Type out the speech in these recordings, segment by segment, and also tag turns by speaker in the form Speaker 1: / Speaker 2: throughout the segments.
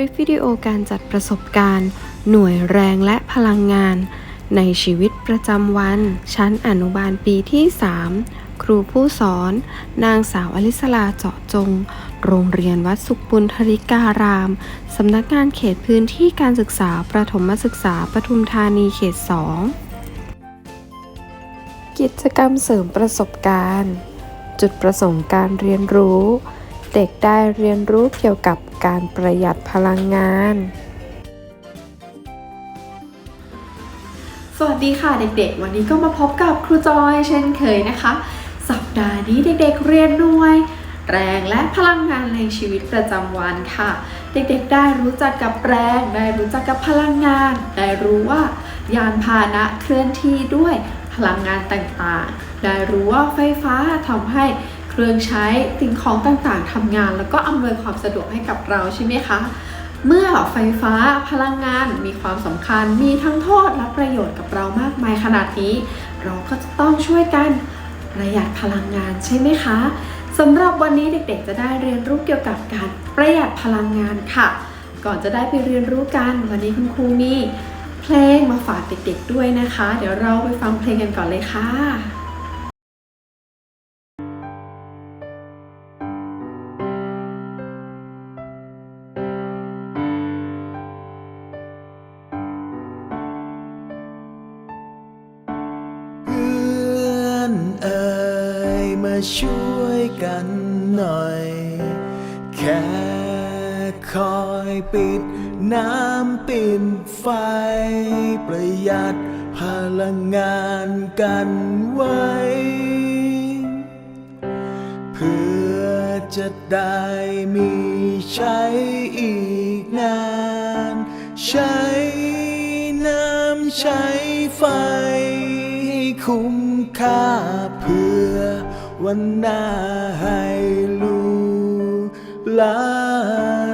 Speaker 1: ลิปวิดีโอการจัดประสบการณ์ หน่วยแรงและพลังงาน ในชีวิตประจำวัน ชั้นอนุบาลปีที่ 3 ครูผู้สอน นางสาวอลิสลาเจาะจง โรงเรียนวัดสุขบุญธริการาม สำนักงานเขตพื้นที่การศึกษาประถมศึกษาปทุมธานีเขต 2 กิจกรรมเสริมประสบการณ์ จุดประสงค์การเรียนรู้ เด็กได้เรียนรู้เกี่ยวกับการประหยัดพลังงาน
Speaker 2: สวัสดีค่ะเด็กๆ วันนี้ก็มาพบกับครูจอยเช่นเคยนะคะ สัปดาห์นี้เด็กๆเรียนหน่วย แรงและพลังงานในชีวิตประจำวันค่ะ เด็กๆได้รู้จักกับแรง ได้รู้จักกับพลังงาน ได้รู้ว่ายานพาหนะเคลื่อนที่ด้วยพลังงานต่างๆ ได้รู้ว่าไฟฟ้าทำให้ รื่องใช้สิ่งของต่างๆทำงาน แล้วก็อำนวยความสะดวกให้กับเราใช่ไหมคะเมื่อไฟฟ้าพลังงานมีความสำคัญมีทั้งโทษและประโยชน์กับเรามากมายขนาดนี้ เราก็จะต้องช่วยกันประหยัดพลังงานใช่ไหมคะสำหรับวันนี้เด็กๆ จะได้เรียนรู้เกี่ยวกับการประหยัดพลังงานค่ะ ก่อนจะได้ไปเรียนรู้กัน วันนี้คุณครูมีเพลงมาฝากเด็กๆด้วยนะคะ เดี๋ยวเราไปฟังเพลงกันก่อนเลยค่ะ
Speaker 3: ช่วยกันหน่อย แค่คอยปิดน้ำปิดไฟ ประหยัดพลังงานกันไว้ เพื่อจะได้มีใช้อีกนาน ใช้น้ำใช้ไฟให้คุ้มค่าเพื่อ วันหน้าให้ลูกหลา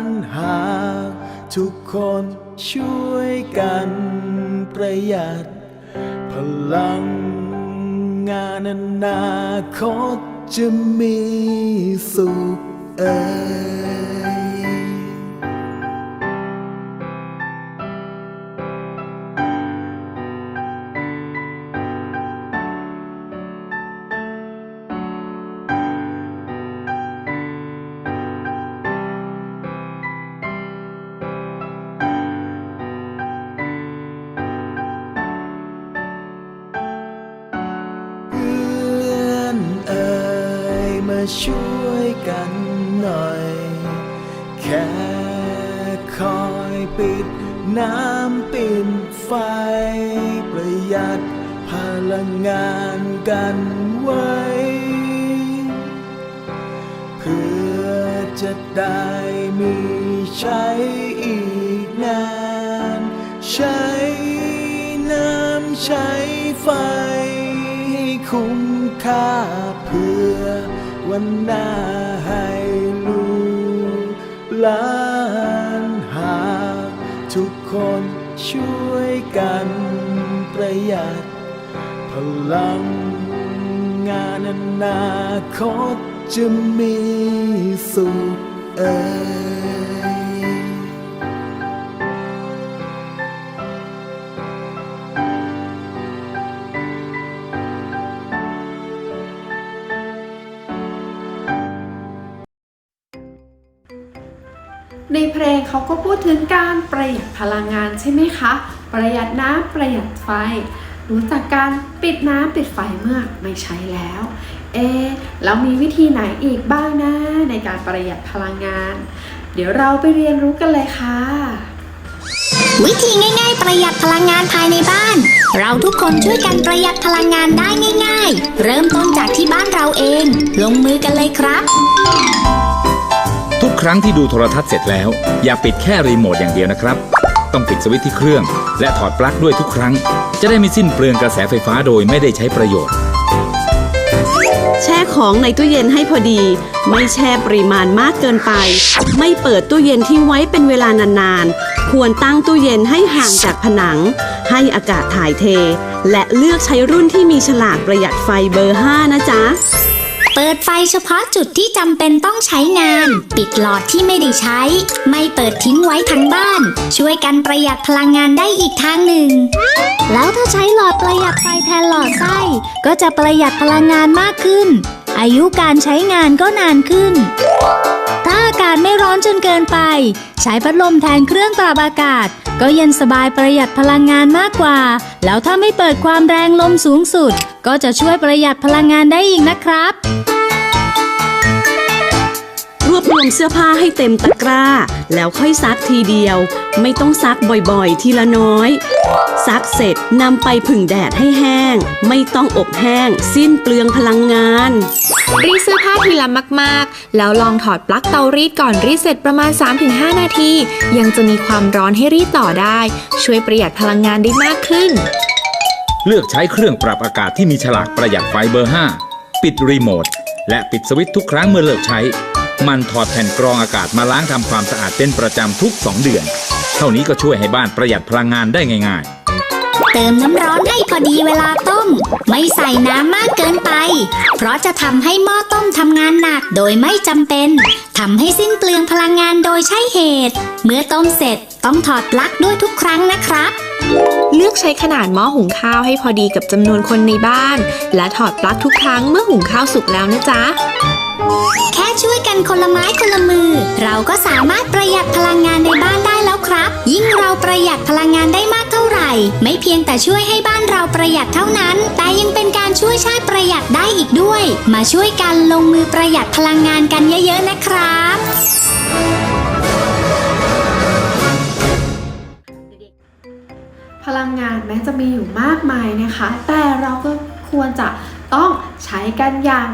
Speaker 3: นหากทุกคนช่วยกันประหยัด พลังงานอนาคตจะมีสุขเอ ช่วยกันหน่อย แค่คอยปิดน้ำปิดไฟ ประหยัดพลังงานกันไว้ เพื่อจะได้มีใช้อีกนาน ใช้น้ำใช้ไฟให้คุ้มค่าเพื่อ วันหน้าให้ลูกหลานหากทุกคนช่วยกันประหยัด พลังงานอนาคตจะมีสุขเอ่ย
Speaker 2: ในเพลงเขาก็พูดถึงการประหยัดพลังงานใช่ไหมคะ ประหยัดน้ำประหยัดไฟ รู้จักการปิดน้ำปิดไฟเมื่อไม่ใช้แล้ว เอะแล้วมีวิธีไหนอีกบ้างนะ ในการประหยัดพลังงาน เดี๋ยวเราไปเรียนรู้กันเลยค่ะ
Speaker 4: วิธีง่าย ๆ ประหยัดพลังงานภายในบ้าน เราทุกคนช่วยกันประหยัดพลังงานได้ง่าย ๆ เริ่มต้นจากที่บ้านเราเอง ลงมือกันเลยครับ
Speaker 5: ครั้งที่ดูโทรทัศน์เสร็จแล้ว อย่าปิดแค่รีโมทอย่างเดียวนะครับ ต้องปิดสวิตช์ที่เครื่อง และถอดปลั๊กด้วยทุกครั้ง จะได้ไม่สิ้นเปลืองกระแสไฟฟ้าโดยไม่ได้ใช้ประโยชน์
Speaker 6: แช่ของในตู้เย็นให้พอดี ไม่แช่ปริมาณมากเกินไป ไม่เปิดตู้เย็นทิ้งไว้เป็นเวลานานๆ ควรตั้งตู้เย็นให้ห่างจากผนัง ให้อากาศถ่ายเท และเลือกใช้รุ่นที่มีฉลากประหยัดไฟเบอร์ 5 นะจ๊ะ
Speaker 4: เปิดไฟเฉพาะจุดที่จำเป็นต้องใช้งาน ปิดหลอดที่ไม่ได้ใช้ ไม่เปิดทิ้งไว้ทั้งบ้าน ช่วยกันประหยัดพลังงานได้อีกทางหนึ่ง แล้วถ้าใช้หลอดประหยัดไฟแทนหลอดไส้ก็จะประหยัดพลังงานมากขึ้น อายุการใช้งานก็นานขึ้น จนเกินไป ใช้พัดลมแทนเครื่องปรับอากาศ ก็เย็นสบายประหยัดพลังงานมากกว่า แล้วถ้าไม่เปิดความแรงลมสูงสุด ก็จะช่วยประหยัดพลังงานได้อีกนะครับ
Speaker 6: รวบรวมเสื้อผ้าให้เต็มตะกร้า แล้วค่อยซักทีเดียว ไม่ต้องซักบ่อยๆ ทีละน้อย ซักเสร็จนำไปผึ่งแดดให้แห้ง ไม่ต้องอบแห้ง สิ้นเปลืองพลังงาน
Speaker 7: รีดเสื้อผ้าทีละมากๆ แล้วลองถอดปลั๊กเตารีดก่อนรีดเสร็จประมาณ 3-5 นาที ยังจะมีความร้อนให้รีดต่อได้ ช่วยประหยัดพลังงานได้มากขึ้น
Speaker 5: เลือกใช้เครื่องปรับอากาศที่มีฉลากประหยัดไฟเบอร์ 5 ปิดรีโมทและปิดสวิตช์ทุกครั้งเมื่อเลิกใช้ มันถอดแผ่นกรองอากาศมาล้างทำความสะอาดเป็นประจำทุก 2 เดือน เท่านี้ก็ช่วยให้บ้านประหยัดพลังงานได้ง่าย ๆ
Speaker 4: เติมน้ำร้อนให้พอดีเวลาต้ม ไม่ใส่น้ำมากเกินไป เพราะจะทำให้หม้อต้มทำงานหนักโดยไม่จำเป็นทำให้สิ้นเปลืองพลังงานโดยใช่เหตุ เมื่อต้มเสร็จต้องถอดปลั๊กด้วยทุกครั้งนะครับ
Speaker 7: เลือกใช้ขนาดหม้อหุงข้าวให้พอดีกับจำนวนคนในบ้าน และถอดปลั๊กทุกครั้งเมื่อหุงข้าวสุกแล้วนะจ๊ะ
Speaker 4: แค่ช่วย กันคนละไม้คนละมือ เราก็สามารถประหยัดพลังงานในบ้านได้แล้วครับ ยิ่งเราประหยัดพลังงานได้มากเท่าไหร่ ไม่เพียงแต่ช่วยให้บ้านเราประหยัดเท่านั้น แต่ยังเป็นการช่วยชาติประหยัดได้อีกด้วย มาช่วยกันลงมือประหยัดพลังงานกันเยอะๆนะครับ
Speaker 2: พลังงานแม้จะมีอยู่มากมายนะคะ แต่เราก็ควรจะต้องใช้กันอย่าง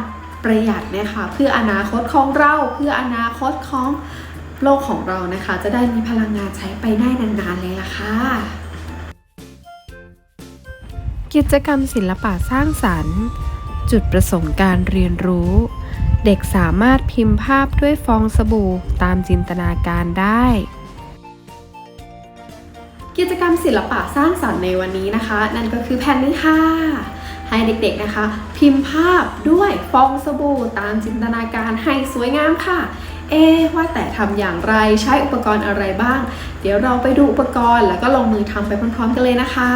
Speaker 2: ประหยัดนะคะเพื่ออนาคตของเราเพื่ออนาคตของโลกของเรานะคะ จะได้มีพลังงานใช้ไปได้นานๆเลยล่ะค่ะ
Speaker 1: กิจกรรมศิลปะสร้างสรรค์ จุดประสงค์การเรียนรู้ เด็กสามารถพิมพ์ภาพด้วยฟองสบู่ตามจินตนาการได้
Speaker 2: กิจกรรมศิลปะสร้างสรรค์ในวันนี้นะคะ นั่นก็คือแผ่นนี้ค่ะ ให้เด็กๆนะคะ พิมพ์ภาพด้วยฟองสบู่ตามจินตนาการให้สวยงามค่ะ เอ๊ว่าแต่ทำอย่างไรใช้อุปกรณ์อะไรบ้าง เดี๋ยวเราไปดูอุปกรณ์แล้วก็ลงมือทำไปพร้อมๆกันเลยนะคะ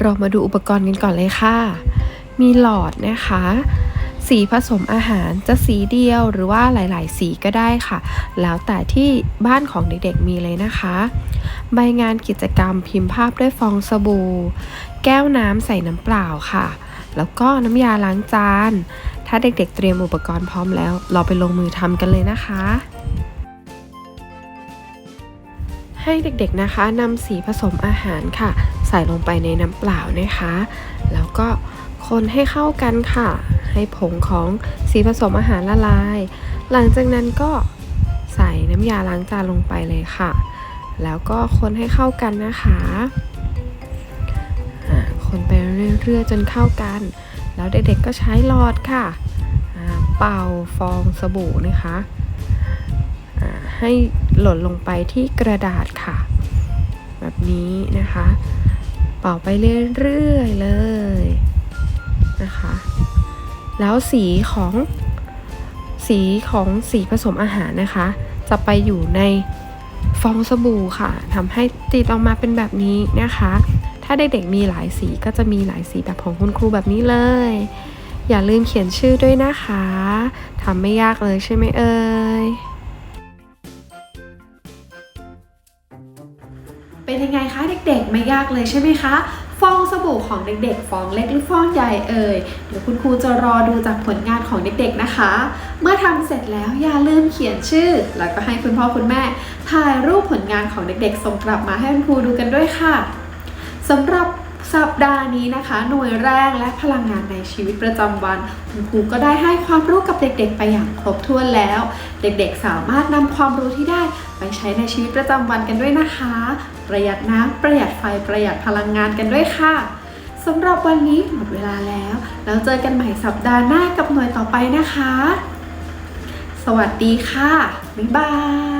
Speaker 1: เรามาดูอุปกรณ์กันก่อนเลยค่ะ มีหลอดนะคะ สีผสมอาหารจะสีเดียวหรือว่าหลาย ๆ สีก็ได้ค่ะ แล้วแต่ที่บ้านของเด็กๆมีเลยนะคะ ใบงานกิจกรรมพิมพ์ภาพด้วยฟองสบู่ แก้วน้ำใส่น้ำเปล่าค่ะ แล้วก็น้ำยาล้างจาน ถ้าเด็ก ๆ เตรียมอุปกรณ์พร้อมแล้ว เราไปลงมือทำกันเลยนะคะให้เด็กๆนะคะนำสีผสมอาหารค่ะ ใส่ลงไปในน้ำเปล่านะคะ แล้วก็ คนให้เข้ากันค่ะ ให้ผงของสีผสมอาหารละลาย หลังจากนั้นก็ใส่น้ำยาล้างจานลงไปเลยค่ะ แล้วก็คนให้เข้ากันนะคะคนไปเรื่อยๆจนเข้ากัน แล้วเด็กๆก็ใช้หลอดค่ะ เป่าฟองสบู่นะคะให้หล่นลงไปที่กระดาษค่ะ แบบนี้นะคะ เป่าไปเรื่อยๆเลย นะคะ แล้วสีของสีของสีผสมอาหารนะคะ จะไปอยู่ในฟองสบู่ค่ะทำให้ติดออกมาเป็นแบบนี้นะคะ ถ้าเด็กๆมีหลายสีก็จะมีหลายสีแบบของคุณครูแบบนี้เลย อย่าลืมเขียนชื่อด้วยนะคะทำไม่ยากเลยใช่ไหมเอ่ย
Speaker 2: เป็นยังไงคะเด็กๆ ไม่ยากเลยใช่ไหมคะ ฟองสบู่ของเด็กๆ ฟองเล็กหรือฟองใหญ่เอ่ย เดี๋ยวคุณครูจะรอดูจากผลงานของเด็กๆนะคะ เมื่อทำเสร็จแล้วอย่าลืมเขียนชื่อ แล้วก็ให้คุณพ่อคุณแม่ถ่ายรูปผลงานของเด็กๆ ส่งกลับมาให้คุณครูดูกันด้วยค่ะสำหรับ สัปดาห์นี้นะคะ หน่วยแรงและพลังงานในชีวิตประจำวันคุณครูก็ได้ให้ความรู้กับเด็กๆ ไปอย่างครบถ้วนแล้ว เด็กๆสามารถนำความรู้ที่ได้ไปใช้ในชีวิตประจำวันกันด้วยนะคะ ประหยัดน้ำประหยัดไฟประหยัดพลังงานกันด้วยค่ะสำหรับวันนี้หมดเวลาแล้ว แล้วเจอกันใหม่สัปดาห์หน้ากับหน่วยต่อไปนะคะ สวัสดีค่ะ บ๊ายบาย